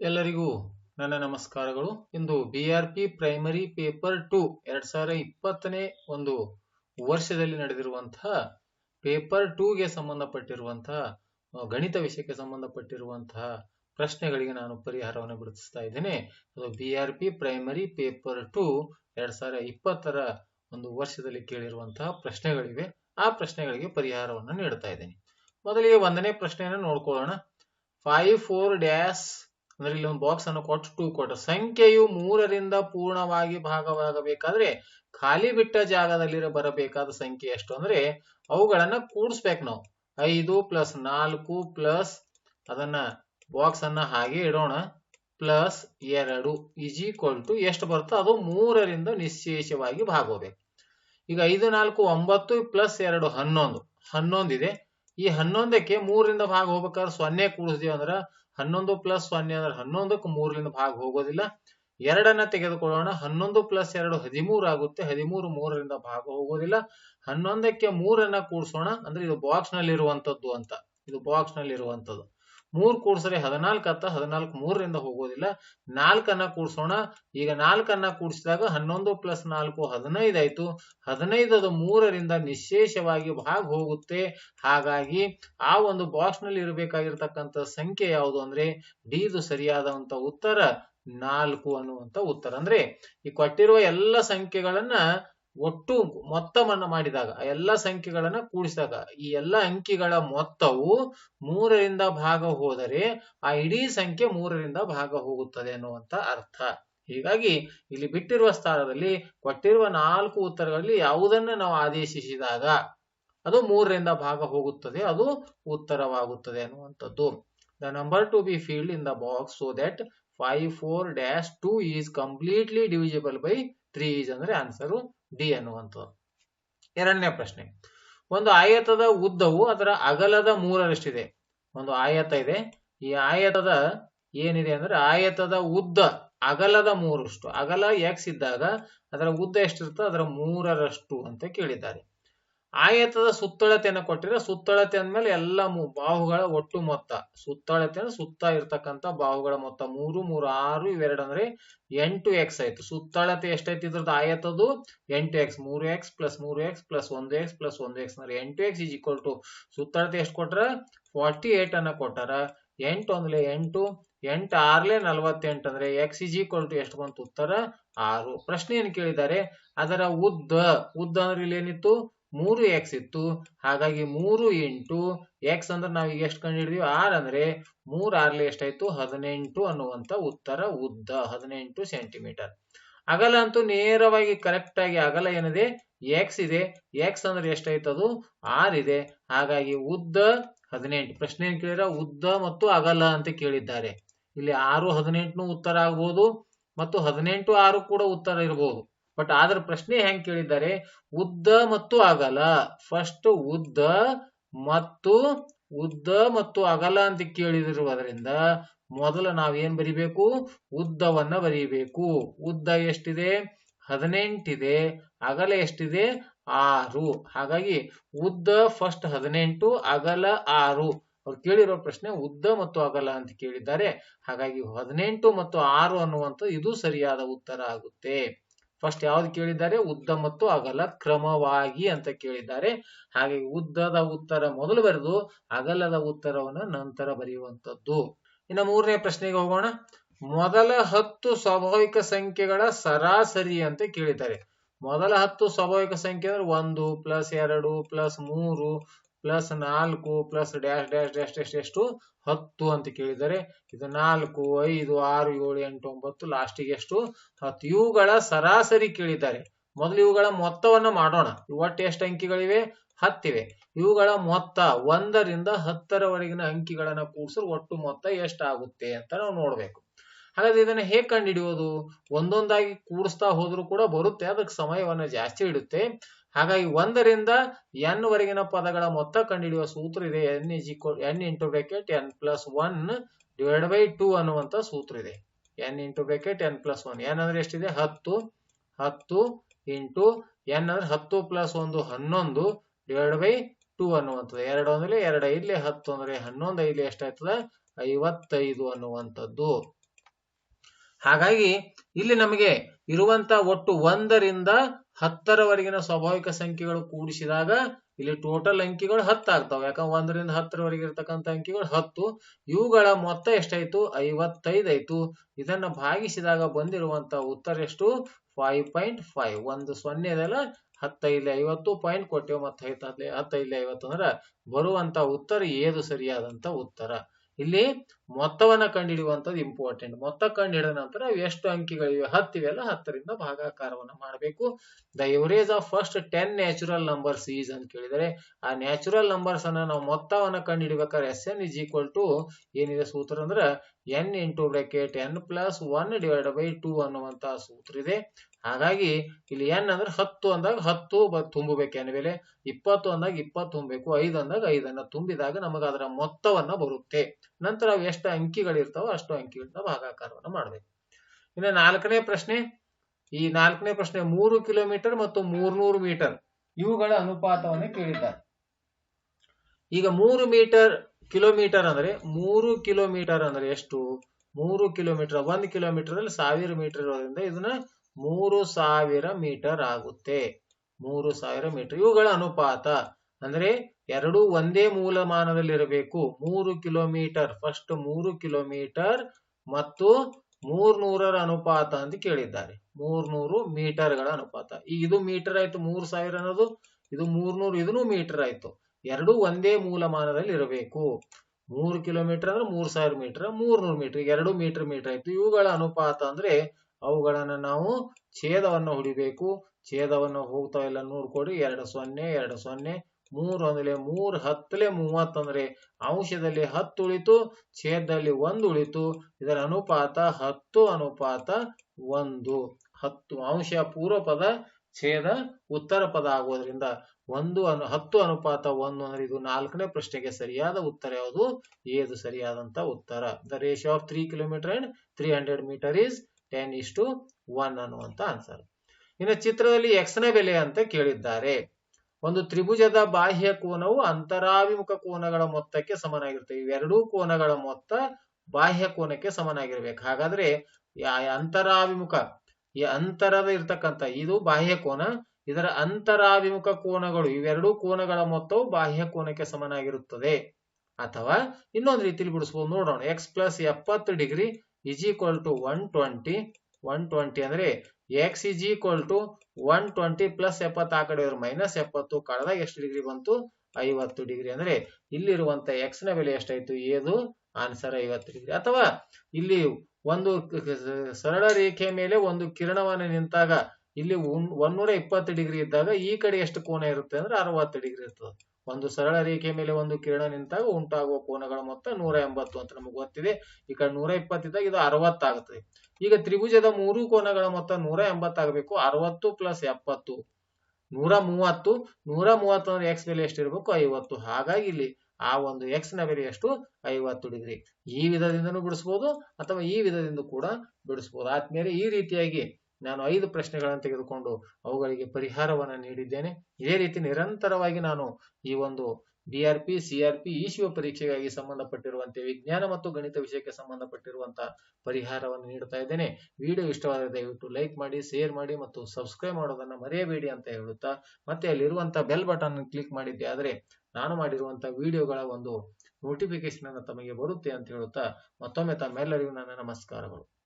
ಎಲ್ಲರಿಗೂ ನನ್ನ ನಮಸ್ಕಾರಗಳು. ಇಂದು B R P primary paper two ಎರಡ್ ಸಾವಿರ ಇಪ್ಪತ್ತನೇ ಒಂದು ವರ್ಷದಲ್ಲಿ ನಡೆದಿರುವಂತಹ ಪೇಪರ್ ಟೂಗೆ ಸಂಬಂಧಪಟ್ಟಿರುವಂತಹ ಗಣಿತ ವಿಷಯಕ್ಕೆ ಸಂಬಂಧಪಟ್ಟಿರುವಂತಹ ಪ್ರಶ್ನೆಗಳಿಗೆ ನಾನು ಪರಿಹಾರವನ್ನು ಗುರುತಿಸ್ತಾ ಇದ್ದೇನೆ. ಅದು B R P primary paper two ಎರಡ್ ಸಾವಿರ ಇಪ್ಪತ್ತರ ಒಂದು ವರ್ಷದಲ್ಲಿ ಕೇಳಿರುವಂತಹ ಪ್ರಶ್ನೆಗಳಿವೆ. ಆ ಪ್ರಶ್ನೆಗಳಿಗೆ ಪರಿಹಾರವನ್ನು ನೀಡ್ತಾ ಇದ್ದೇನೆ. ಮೊದಲಿಗೆ ಒಂದನೇ ಪ್ರಶ್ನೆಯನ್ನು ನೋಡ್ಕೊಳ್ಳೋಣ. ಫೈವ್ ಫೋರ್ ಡ್ಯಾಶ್ ಅಂದ್ರೆ ಇಲ್ಲಿ ಒಂದು ಬಾಕ್ಸ್ ಅನ್ನು ಕೊಟ್ಟು ಟೂ ಕೊಟ್ಟು ಸಂಖ್ಯೆಯು ಮೂರರಿಂದ ಪೂರ್ಣವಾಗಿ ಭಾಗವಾಗಬೇಕಾದ್ರೆ ಖಾಲಿ ಬಿಟ್ಟ ಜಾಗದಲ್ಲಿ ಬರಬೇಕಾದ ಸಂಖ್ಯೆ ಎಷ್ಟು ಅಂದ್ರೆ ಅವುಗಳನ್ನ ಕೂಡಿಸ್ಬೇಕು ನಾವು. ಐದು ಪ್ಲಸ್ ನಾಲ್ಕು ಪ್ಲಸ್ ಅದನ್ನ ಬಾಕ್ಸ್ ಅನ್ನ ಹಾಗೆ ಇಡೋಣ. ಪ್ಲಸ್ ಎರಡು ಈಜಿ ಈಕ್ವಲ್ ಟು ಎಷ್ಟು ಬರುತ್ತೋ ಅದು ಮೂರರಿಂದ ನಿಶ್ಚೇಷವಾಗಿ ಭಾಗಬೇಕು ಈಗ ಐದು, ನಾಲ್ಕು, ಒಂಬತ್ತು ಪ್ಲಸ್ ಎರಡು, ಹನ್ನೊಂದು. ಹನ್ನೊಂದಿದೆ. ಈ ಹನ್ನೊಂದಕ್ಕೆ ಮೂರರಿಂದ ಭಾಗ ಹೋಗ್ಬೇಕಾದ್ರೆ ಸೊನ್ನೆ ಕೂಡಿಸಿದೀವಿ ಅಂದ್ರ ಹನ್ನೊಂದು ಪ್ಲಸ್ ಸೊನ್ನೆ ಅಂದ್ರೆ ಹನ್ನೊಂದಕ್ಕೆ ಮೂರರಿಂದ ಭಾಗ ಹೋಗೋದಿಲ್ಲ. ಎರಡನ್ನ ತೆಗೆದುಕೊಳ್ಳೋಣ. ಹನ್ನೊಂದು ಪ್ಲಸ್ ಎರಡು ಹದಿಮೂರು ಆಗುತ್ತೆ. ಹದಿಮೂರು ಮೂರರಿಂದ ಭಾಗ ಹೋಗೋದಿಲ್ಲ. ಹನ್ನೊಂದಕ್ಕೆ ಮೂರನ್ನ ಕೂಡಿಸೋಣ. ಅಂದ್ರೆ ಇದು ಬಾಕ್ಸ್ನಲ್ಲಿ ಇರುವಂತದ್ದು ಅಂತ. ಇದು ಬಾಕ್ಸ್ನಲ್ಲಿ ಇರುವಂತದ್ದು ಮೂರ್ ಕೂಡ್ಸ್ರೆ ಹದಿನಾಲ್ಕು ಹತ್ತ ಹದಿನಾಲ್ಕು ಮೂರರಿಂದ ಹೋಗೋದಿಲ್ಲ. ನಾಲ್ಕನ್ನ ಕೂಡ್ಸೋಣ. ಈಗ ನಾಲ್ಕನ್ನ ಕೂಡಿಸಿದಾಗ ಹನ್ನೊಂದು ಪ್ಲಸ್ ನಾಲ್ಕು ಹದಿನೈದು ಆಯ್ತು. ಮೂರರಿಂದ ನಿಶೇಷವಾಗಿ ಭಾಗ ಹೋಗುತ್ತೆ. ಹಾಗಾಗಿ ಆ ಒಂದು ಬಾಕ್ಸ್ನಲ್ಲಿ ಇರಬೇಕಾಗಿರ್ತಕ್ಕಂಥ ಸಂಖ್ಯೆ ಯಾವುದು ಅಂದ್ರೆ ಡಿದು ಸರಿಯಾದಂತ ಉತ್ತರ ನಾಲ್ಕು ಅನ್ನುವಂತ ಉತ್ತರ. ಅಂದ್ರೆ ಈ ಕೊಟ್ಟಿರುವ ಎಲ್ಲ ಸಂಖ್ಯೆಗಳನ್ನ ಒಟ್ಟು ಮೊತ್ತವನ್ನ ಮಾಡಿದಾಗ, ಎಲ್ಲ ಸಂಖ್ಯೆಗಳನ್ನ ಕೂಡಿಸಿದಾಗ, ಈ ಎಲ್ಲ ಅಂಕಿಗಳ ಮೊತ್ತವು ಮೂರರಿಂದ ಭಾಗ ಹೋದರೆ ಆ ಇಡೀ ಸಂಖ್ಯೆ ಮೂರರಿಂದ ಭಾಗ ಹೋಗುತ್ತದೆ ಅನ್ನುವಂತ ಅರ್ಥ. ಹೀಗಾಗಿ ಇಲ್ಲಿ ಬಿಟ್ಟಿರುವ ಸ್ಥಾನದಲ್ಲಿ ಕೊಟ್ಟಿರುವ ನಾಲ್ಕು ಉತ್ತರಗಳಲ್ಲಿ ಯಾವುದನ್ನ ನಾವು ಆದೇಶಿಸಿದಾಗ ಅದು ಮೂರರಿಂದ ಭಾಗ ಹೋಗುತ್ತದೆ, ಅದು ಉತ್ತರವಾಗುತ್ತದೆ ಅನ್ನುವಂಥದ್ದು the number to be filled in the box so that five four dash two is completely divisible by three is ಅಂದ್ರೆ ಆನ್ಸರು ಡಿ ಅನ್ನುವಂಥದ್ದು ಎರಡನೇ ಪ್ರಶ್ನೆ. ಒಂದು ಆಯತದ ಉದ್ದವು ಅದರ ಅಗಲದ ಮೂರರಷ್ಟಿದೆ. ಒಂದು ಆಯತ ಇದೆ. ಈ ಆಯತದ ಏನಿದೆ ಅಂದ್ರೆ ಆಯತದ ಉದ್ದ, ಅಗಲದ ಮೂರಷ್ಟು ಅಗಲ ಎಕ್ಸ್ ಇದ್ದಾಗ ಅದರ ಉದ್ದ ಎಷ್ಟಿರುತ್ತೋ ಅದರ ಮೂರರಷ್ಟು ಅಂತ ಕೇಳಿದ್ದಾರೆ. ಆಯತದ ಸುತ್ತಳತೆಯನ್ನು ಕೊಟ್ಟಿದ್ರೆ ಸುತ್ತಳತೆ ಅಂದ್ಮೇಲೆ ಎಲ್ಲ ಬಾಹುಗಳ ಒಟ್ಟು ಮೊತ್ತ. ಸುತ್ತಳತೆ ಅಂದ್ರೆ ಸುತ್ತ ಇರ್ತಕ್ಕಂಥ ಬಾಹುಗಳ ಮೊತ್ತ. ಮೂರು ಮೂರು, ಆರು, ಇವೆರಡು ಅಂದ್ರೆ ಎಂಟು ಎಕ್ಸ್ ಆಯ್ತು. ಸುತ್ತಳತೆ ಎಷ್ಟೈತಿ ಇದ್ರದ್ದು? ಆಯತದು ಎಂಟು ಎಕ್ಸ್ ಮೂರು ಎಕ್ಸ್ ಪ್ಲಸ್ ಮೂರು ಎಕ್ಸ್ ಪ್ಲಸ್ ಒಂದು ಎಕ್ಸ್ ಪ್ಲಸ್ ಒಂದು ಎಕ್ಸ್ ಅಂದ್ರೆ ಎಂಟು ಎಕ್ಸ್ ಇಸ್ ಈಕ್ವಲ್ ಟು ಸುತ್ತಳತೆ ಎಷ್ಟು ಕೊಟ್ರ? ಫಾರ್ಟಿ ಏಟ್ ಅನ್ನ ಕೊಟ್ಟಾರ. ಎಂಟು ಅಂದ್ಲೆ ಎಂಟು ಎಂಟು ಆರ್ಲೆ ನಲ್ವತ್ತೆಂಟು ಅಂದ್ರೆ ಎಕ್ಸ್ ಇಸ್ ಈಕ್ವಲ್ ಟು ಎಷ್ಟು ಬಂತು? ಉತ್ತರ ಆರು. ಪ್ರಶ್ನೆ ಏನು ಕೇಳಿದ್ದಾರೆ? ಅದರ ಉದ್ದ ಉದ್ದ ಅಂದ್ರೆ ಇಲ್ಲಿ ಏನಿತ್ತು? ಮೂರು ಎಕ್ಸ್ ಇತ್ತು. ಹಾಗಾಗಿ ಮೂರು ಇಂಟು ಎಕ್ಸ್ ಅಂದ್ರೆ ನಾವು ಈಗ ಎಷ್ಟು ಕಂಡು ಹಿಡಿದೀವಿ ಆರ್ ಅಂದ್ರೆ ಮೂರ್ ಆರ್ಲಿ ಎಷ್ಟಾಯ್ತು? ಹದಿನೆಂಟು ಅನ್ನುವಂತ ಉತ್ತರ ಉದ್ದ, ಹದಿನೆಂಟು ಸೆಂಟಿಮೀಟರ್ ಅಗಲ ಅಂತೂ ನೇರವಾಗಿ ಕರೆಕ್ಟ್ ಆಗಿ ಅಗಲ ಏನಿದೆ? ಎಕ್ಸ್ ಇದೆ. ಎಕ್ಸ್ ಅಂದ್ರೆ ಎಷ್ಟಾಯ್ತು ಅದು? ಆರ್ ಇದೆ. ಹಾಗಾಗಿ ಉದ್ದ ಹದಿನೆಂಟು. ಪ್ರಶ್ನೆ ಏನ್ ಕೇಳಿದ್ರ? ಉದ್ದ ಮತ್ತು ಅಗಲ ಅಂತ ಕೇಳಿದ್ದಾರೆ. ಇಲ್ಲಿ ಆರು ಹದಿನೆಂಟು ಉತ್ತರ ಆಗ್ಬೋದು ಮತ್ತು ಹದಿನೆಂಟು ಆರು ಕೂಡ ಉತ್ತರ ಇರಬಹುದು ಬಟ್ ಆದ್ರ ಪ್ರಶ್ನೆ ಹೆಂಗ್ ಕೇಳಿದ್ದಾರೆ? ಉದ್ದ ಮತ್ತು ಅಗಲ. ಫಸ್ಟ್ ಉದ್ದ ಮತ್ತು ಉದ್ದ ಮತ್ತು ಅಗಲ ಅಂತ ಕೇಳಿದಿರುವುದರಿಂದ ಮೊದಲು ನಾವೇನ್ ಬರಿಬೇಕು? ಉದ್ದವನ್ನ ಬರೀಬೇಕು. ಉದ್ದ ಎಷ್ಟಿದೆ? ಹದಿನೆಂಟಿದೆ. ಅಗಲ ಎಷ್ಟಿದೆ? ಆರು. ಹಾಗಾಗಿ ಉದ್ದ ಫಸ್ಟ್ ಹದಿನೆಂಟು, ಅಗಲ ಆರು. ಅವ್ರು ಕೇಳಿರೋ ಪ್ರಶ್ನೆ ಉದ್ದ ಮತ್ತು ಅಗಲ ಅಂತ ಕೇಳಿದ್ದಾರೆ. ಹಾಗಾಗಿ ಹದಿನೆಂಟು ಮತ್ತು ಆರು ಅನ್ನುವಂಥ ಇದು ಸರಿಯಾದ ಉತ್ತರ ಆಗುತ್ತೆ. ಫಸ್ಟ್ ಯಾವ್ದು ಕೇಳಿದ್ದಾರೆ? ಉದ್ದ ಮತ್ತು ಅಗಲ ಕ್ರಮವಾಗಿ ಅಂತ ಕೇಳಿದ್ದಾರೆ. ಹಾಗೆ ಉದ್ದದ ಉತ್ತರ ಮೊದಲು ಬರೆದು ಅಗಲದ ಉತ್ತರವನ್ನು ನಂತರ ಬರೆಯುವಂತದ್ದು ಇನ್ನು ಮೂರನೇ ಪ್ರಶ್ನೆಗೆ ಹೋಗೋಣ. ಮೊದಲ ಹತ್ತು ಸ್ವಾಭಾವಿಕ ಸಂಖ್ಯೆಗಳ ಸರಾಸರಿ ಅಂತ ಕೇಳಿದ್ದಾರೆ. ಮೊದಲ ಹತ್ತು ಸ್ವಾಭಾವಿಕ ಸಂಖ್ಯೆ ಅಂದ್ರೆ ಒಂದು ಪ್ಲಸ್ ಎರಡು ಪ್ಲಸ್ ಮೂರು ಪ್ಲಸ್ ನಾಲ್ಕು plus dash dash dash dash ಎಷ್ಟು ಹತ್ತು ಅಂತ ಕೇಳಿದರೆ ಇದು ನಾಲ್ಕು, ಐದು, ಆರು, ಏಳು, ಎಂಟು, ಒಂಬತ್ತು ಲಾಸ್ಟಿಗೆ ಎಷ್ಟು? ಹತ್ತು. ಇವುಗಳ ಸರಾಸರಿ ಕೇಳಿದ್ದಾರೆ. ಮೊದಲು ಇವುಗಳ ಮೊತ್ತವನ್ನ ಮಾಡೋಣ. ಒಟ್ಟು ಎಷ್ಟು ಅಂಕಿಗಳಿವೆ? ಹತ್ತಿವೆ ಇವುಗಳ ಮೊತ್ತ ಒಂದರಿಂದ ಹತ್ತರವರೆಗಿನ ಅಂಕಿಗಳನ್ನ ಕೂಡಿಸಲು ಒಟ್ಟು ಮೊತ್ತ ಎಷ್ಟಾಗುತ್ತೆ ಅಂತ ನಾವು ನೋಡ್ಬೇಕು. ಹಾಗಾದ್ರೆ ಇದನ್ನ ಹೇಗೆ ಕಂಡುಹಿಡಿಯೋದು ಒಂದೊಂದಾಗಿ ಕೂಡಿಸ್ತಾ ಹೋದ್ರು ಕೂಡ ಬರುತ್ತೆ. ಅದಕ್ಕೆ ಸಮಯವನ್ನ ಜಾಸ್ತಿ ಇಡುತ್ತೆ. ಹಾಗಾಗಿ ಒಂದರಿಂದ ಎನ್ ವರೆಗಿನ ಪದಗಳ ಮೊತ್ತ ಕಂಡುಹಿಡಿಯುವ ಸೂತ್ರ ಇದೆ. N is equal n into bracket n plus one divide by two ಅನ್ನುವಂತ ಸೂತ್ರ ಇದೆ. N into bracket n plus one n ಅಂದ್ರೆ ಎಷ್ಟಿದೆ? ಹತ್ತು. ಹತ್ತು ಇಂಟು ಎನ್ ಅಂದ್ರೆ ಹತ್ತು ಪ್ಲಸ್ ಒಂದು ಹನ್ನೊಂದು ಡಿವೈಡ್ ಬೈ ಟೂ ಅನ್ನುವಂಥದ್ದು. ಎರಡು ಅಂದ್ರೆ ಎರಡು, ಐದ್ಲೆ ಹತ್ತು ಅಂದ್ರೆ ಹನ್ನೊಂದು, ಐದ್ಲೆ ಎಷ್ಟಾಯ್ತದ ಐವತ್ತೈದು ಅನ್ನುವಂಥದ್ದು. ಹಾಗಾಗಿ ಇಲ್ಲಿ ನಮಗೆ ಇರುವಂತ ಒಟ್ಟು ಒಂದರಿಂದ ಹತ್ತರವರೆಗಿನ ಸ್ವಾಭಾವಿಕ ಸಂಖ್ಯೆಗಳು ಕೂಡಿಸಿದಾಗ ಇಲ್ಲಿ ಟೋಟಲ್ ಅಂಕಿಗಳು ಹತ್ತಾಗ್ತಾವ ಯಾಕಂದ್ರೆ ಒಂದರಿಂದ ಹತ್ತರವರೆಗೆ ಇರ್ತಕ್ಕಂಥ ಅಂಕಿಗಳು ಹತ್ತು. ಇವುಗಳ ಮೊತ್ತ ಎಷ್ಟಾಯ್ತು? ಐವತ್ತೈದು ಆಯ್ತು. ಇದನ್ನ ಭಾಗಿಸಿದಾಗ ಬಂದಿರುವಂತ ಉತ್ತರ ಎಷ್ಟು? ಫೈವ್ ಪಾಯಿಂಟ್ ಫೈವ್ ಒಂದು ಸೊನ್ನೆ ಇದೆಲ್ಲ ಹತ್ತೈದು ಐವತ್ತು ಪಾಯಿಂಟ್ ಕೊಟ್ಟೆವು. ಮತ್ತೆ ಹತ್ತೈದು ಐವತ್ತು. ಅಂದ್ರೆ ಬರುವಂತ ಉತ್ತರ ಏದು ಸರಿಯಾದಂತ ಉತ್ತರ. ಇಲ್ಲಿ ಮೊತ್ತವನ್ನ ಕಂಡುಹಿಡಿಯುವಂತದ್ದು ಇಂಪಾರ್ಟೆಂಟ್ ಮೊತ್ತ ಕಂಡುಹಿಡಿದ ನಂತರ ಅವು ಎಷ್ಟು ಅಂಕಿಗಳಿವೆ? ಹತ್ತಿವೆಲ್ಲ ಹತ್ತರಿಂದ ಭಾಗಾಕಾರವನ್ನ ಮಾಡಬೇಕು. The average of first ten natural numbers is ಅಂತ ಕೇಳಿದರೆ, ಆ ನ್ಯಾಚುರಲ್ ನಂಬರ್ಸ್ ಅನ್ನ ನಾವು ಮೊತ್ತವನ್ನ ಕಂಡುಹಿಡಿಬೇಕಾದ್ರೆ S n is equal to ಏನಿದೆ ಸೂತ್ರ ಅಂದ್ರೆ n into bracket n plus one divide by two ಅನ್ನುವಂತ ಸೂತ್ರ ಇದೆ. ಹಾಗಾಗಿ ಇಲ್ಲಿ ಎನ್ ಅಂದ್ರೆ ಹತ್ತು ಅಂದಾಗ ಹತ್ತು ತುಂಬಬೇಕು ಎನ್ ಬೆಲೆ? ಇಪ್ಪತ್ತು ಅಂದಾಗ ಇಪ್ಪತ್ತು ತುಂಬಬೇಕು, ಐದು ಅಂದಾಗ ಐದನ್ನ ತುಂಬಿದಾಗ ನಮಗೆ ಅದರ ಮೊತ್ತವನ್ನ ಬರುತ್ತೆ. ನಂತರ ಅವು ಎಷ್ಟು ಅಂಕಿಗಳಿರ್ತಾವೋ ಅಷ್ಟು ಅಂಕಿಗಳಿಂದ ಭಾಗಾಕಾರವನ್ನ ಮಾಡಬೇಕು. ಇನ್ನು ನಾಲ್ಕನೇ ಪ್ರಶ್ನೆ, ಈ ನಾಲ್ಕನೇ ಪ್ರಶ್ನೆ ಮೂರು ಕಿಲೋಮೀಟರ್ ಮತ್ತು ಮೂರ್ನೂರು ಮೀಟರ್ ಇವುಗಳ ಅನುಪಾತವನ್ನು ಕೇಳಿದ್ದಾರೆ. ಈಗ ಮೂರು ಮೀಟರ್ ಕಿಲೋಮೀಟರ್ ಅಂದ್ರೆ ಮೂರು ಕಿಲೋಮೀಟರ್ ಅಂದ್ರೆ ಎಷ್ಟು? ಮೂರು ಕಿಲೋಮೀಟರ್, ಒಂದ್ ಕಿಲೋಮೀಟರ್ ಅಲ್ಲಿ ಸಾವಿರ ಮೀಟರ್ ಇರೋದ್ರಿಂದ ಇದನ್ನ ಮೂರು ಸಾವಿರ ಮೀಟರ್ ಆಗುತ್ತೆ. ಮೂರು ಸಾವಿರ ಮೀಟರ್. ಇವುಗಳ ಅನುಪಾತ ಅಂದ್ರೆ ಎರಡು ಒಂದೇ ಮೂಲಮಾನದಲ್ಲಿ ಇರಬೇಕು ಮೂರು ಕಿಲೋಮೀಟರ್ ಫಸ್ಟ್ ಮೂರು ಕಿಲೋಮೀಟರ್ ಮತ್ತು ಮೂರ್ನೂರರ ಅನುಪಾತ ಅಂತ ಕೇಳಿದ್ದಾರೆ. ಮೂರ್ನೂರು ಮೀಟರ್ಗಳ ಅನುಪಾತ. ಈಗ ಇದು ಮೀಟರ್ ಆಯ್ತು ಮೂರ್ ಸಾವಿರ ಅನ್ನೋದು, ಇದು ಮೂರ್ನೂರು, ಇದನ್ನು ಮೀಟರ್ ಆಯ್ತು. ಎರಡು ಒಂದೇ ಮೂಲಮಾನದಲ್ಲಿ ಇರಬೇಕು ಮೂರು ಕಿಲೋಮೀಟರ್ ಅಂದ್ರೆ ಮೂರ್ ಸಾವಿರ ಮೀಟರ್, ಮೂರ್ನೂರು ಮೀಟರ್, ಎರಡು ಮೀಟರ್ ಮೀಟರ್ ಆಯ್ತು. ಇವುಗಳ ಅನುಪಾತ ಅಂದ್ರೆ ಅವುಗಳನ್ನ ನಾವು ಛೇದವನ್ನು ಹೊಡಿಬೇಕು. ಛೇದವನ್ನು ಹೋಗ್ತಾ ಇಲ್ಲ ನೋಡ್ಕೊಡಿ ಎರಡು ಸೊನ್ನೆ ಎರಡು ಸೊನ್ನೆ, ಮೂರು ಅಂದ್ರೆ ಮೂರ್, ಹತ್ತಲೆ ಮೂವತ್ತಂದ್ರೆ ಅಂಶದಲ್ಲಿ ಹತ್ತು ಉಳಿತು, ಛೇದದಲ್ಲಿ ಒಂದು ಉಳಿತು. ಇದರ ಅನುಪಾತ ಹತ್ತು, ಅನುಪಾತ ಒಂದು. ಹತ್ತು ಅಂಶ ಪೂರ್ವ ಪದ, ಛೇದ ಉತ್ತರ ಪದ ಆಗೋದ್ರಿಂದ ಒಂದು ಅನು, ಹತ್ತು ಅನುಪಾತ ಒಂದು ಅಂದ್ರೆ ಇದು ನಾಲ್ಕನೇ ಪ್ರಶ್ನೆಗೆ ಸರಿಯಾದ ಉತ್ತರ ಯಾವುದು? ಏದು ಸರಿಯಾದಂತ ಉತ್ತರ. The ratio of three kilometre and three hundred metre is ten is to one ಅನ್ನುವಂತ ಆನ್ಸರ್ ಇನ್ನು ಚಿತ್ರದಲ್ಲಿ ಎಕ್ಸ್ನ ಬೆಲೆ ಅಂತ ಕೇಳಿದ್ದಾರೆ. ಒಂದು ತ್ರಿಭುಜದ ಬಾಹ್ಯ ಕೋನವು ಅಂತರಾಭಿಮುಖ ಕೋನಗಳ ಮೊತ್ತಕ್ಕೆ ಸಮನಾಗಿರುತ್ತೆ ಇವೆರಡೂ ಕೋನಗಳ ಮೊತ್ತ ಬಾಹ್ಯ ಕೋನಕ್ಕೆ ಸಮನಾಗಿರ್ಬೇಕು. ಹಾಗಾದ್ರೆ ಅಂತರಾಭಿಮುಖ, ಈ ಅಂತರದ ಇರ್ತಕ್ಕಂಥ ಇದು ಬಾಹ್ಯ ಕೋನ. ಇದರ ಅಂತರಾಭಿಮುಖ ಕೋನಗಳು, ಇವೆರಡೂ ಕೋನಗಳ ಮೊತ್ತವು ಬಾಹ್ಯ ಕೋನಕ್ಕೆ ಸಮನಾಗಿರುತ್ತದೆ. ಅಥವಾ ಇನ್ನೊಂದು ರೀತಿಯಲ್ಲಿ ಬಿಡಿಸಬಹುದು ನೋಡೋಣ. ಎಕ್ಸ್ ಪ್ಲಸ್ ಎಪ್ಪತ್ತು degree is equal to one twenty one twenty ಅಂದ್ರೆ x is equal to one twenty plus ಎಪ್ಪತ್ತು ಆ ಕಡೆ ಮೈನಸ್ ಎಪ್ಪತ್ತು, ಕಳೆದಾಗ ಎಷ್ಟು ಡಿಗ್ರಿ ಬಂತು? ಐವತ್ತು ಡಿಗ್ರಿ ಅಂದ್ರೆ ಇಲ್ಲಿರುವಂತ ಎಕ್ಸ್ನ ಬೆಲೆ ಎಷ್ಟಾಯ್ತು? ಏದು? ಆನ್ಸರ್ ಐವತ್ತು ಡಿಗ್ರಿ ಅಥವಾ ಇಲ್ಲಿ ಒಂದು ಸರಳ ರೇಖೆಯ ಮೇಲೆ ಒಂದು ಕಿರಣವನ್ನು ನಿಂತಾಗ, ಇಲ್ಲಿ ಒಂದೂರ ಇಪ್ಪತ್ತು ಡಿಗ್ರಿ ಇದ್ದಾಗ ಈ ಕಡೆ ಎಷ್ಟು ಕೋನ ಇರುತ್ತೆ ಅಂದ್ರೆ ಅರವತ್ತು ಡಿಗ್ರಿ ಇರ್ತದೆ. ಒಂದು ಸರಳ ರೇಖೆಯ ಮೇಲೆ ಒಂದು ಕಿರಣ ನಿಂತಾಗ ಉಂಟಾಗುವ ಕೋನಗಳ ಮೊತ್ತ ನೂರ ಎಂಬತ್ತು ಅಂತ ನಮಗೆ ಗೊತ್ತಿದೆ. ಈ ಕಡೆ ನೂರ ಇಪ್ಪತ್ತಿದ್ದಾಗ ಇದು ಅರವತ್ತಾಗುತ್ತದೆ ಈಗ ತ್ರಿಭುಜದ ಮೂರು ಕೋನಗಳ ಮೊತ್ತ ನೂರ ಎಂಬತ್ತಾಗಬೇಕು ಅರವತ್ತು ಪ್ಲಸ್ ಎಪ್ಪತ್ತು. ನೂರ ಮೂವತ್ತು. ನೂರ ಮೂವತ್ತು ಅಂದ್ರೆ ಎಕ್ಸ್ ಬೆಲೆ ಇರಬೇಕು ಐವತ್ತು. ಹಾಗಾಗಿ ಇಲ್ಲಿ ಆ ಒಂದು ಎಕ್ಸ್ನ ಬೆಲೆ ಎಷ್ಟು? ಐವತ್ತು ಡಿಗ್ರಿ ಈ ವಿಧದಿಂದನೂ ಬಿಡಿಸಬಹುದು ಅಥವಾ ಈ ವಿಧದಿಂದ ಕೂಡ ಬಿಡಿಸಬಹುದು ಆದ್ಮೇಲೆ ಈ ರೀತಿಯಾಗಿ ನಾನು ಐದು ಪ್ರಶ್ನೆಗಳನ್ನು ತೆಗೆದುಕೊಂಡು ಅವುಗಳಿಗೆ ಪರಿಹಾರವನ್ನು ನೀಡಿದ್ದೇನೆ. ಇದೇ ರೀತಿ ನಿರಂತರವಾಗಿ ನಾನು ಈ ಒಂದು D R P, C R P ಈಶಿವ ಪರೀಕ್ಷೆಗಾಗಿ ಸಂಬಂಧಪಟ್ಟಿರುವಂತೆ ವಿಜ್ಞಾನ ಮತ್ತು ಗಣಿತ ವಿಷಯಕ್ಕೆ ಸಂಬಂಧಪಟ್ಟಿರುವಂತಹ ಪರಿಹಾರವನ್ನು ನೀಡುತ್ತಾ ಇದ್ದೇನೆ. ವಿಡಿಯೋ ಇಷ್ಟವಾದರೆ ದಯವಿಟ್ಟು ಲೈಕ್ ಮಾಡಿ, ಶೇರ್ ಮಾಡಿ ಮತ್ತು ಸಬ್ಸ್ಕ್ರೈಬ್ ಮಾಡೋದನ್ನ ಮರೆಯಬೇಡಿ ಅಂತ ಹೇಳುತ್ತಾ ಮತ್ತೆ ಅಲ್ಲಿರುವಂತಹ ಬೆಲ್ ಬಟನ್ ಕ್ಲಿಕ್ ಮಾಡಿದ್ದೆ ಆದರೆ ನಾನು ಮಾಡಿರುವಂತಹ ವಿಡಿಯೋಗಳ ಒಂದು ನೋಟಿಫಿಕೇಶನ್ ಅನ್ನು ತಮಗೆ ಬರುತ್ತೆ ಅಂತ ಹೇಳುತ್ತಾ ಮತ್ತೊಮ್ಮೆ ತಮ್ಮೆಲ್ಲರಿಗೂ ನನ್ನ ನಮಸ್ಕಾರಗಳು.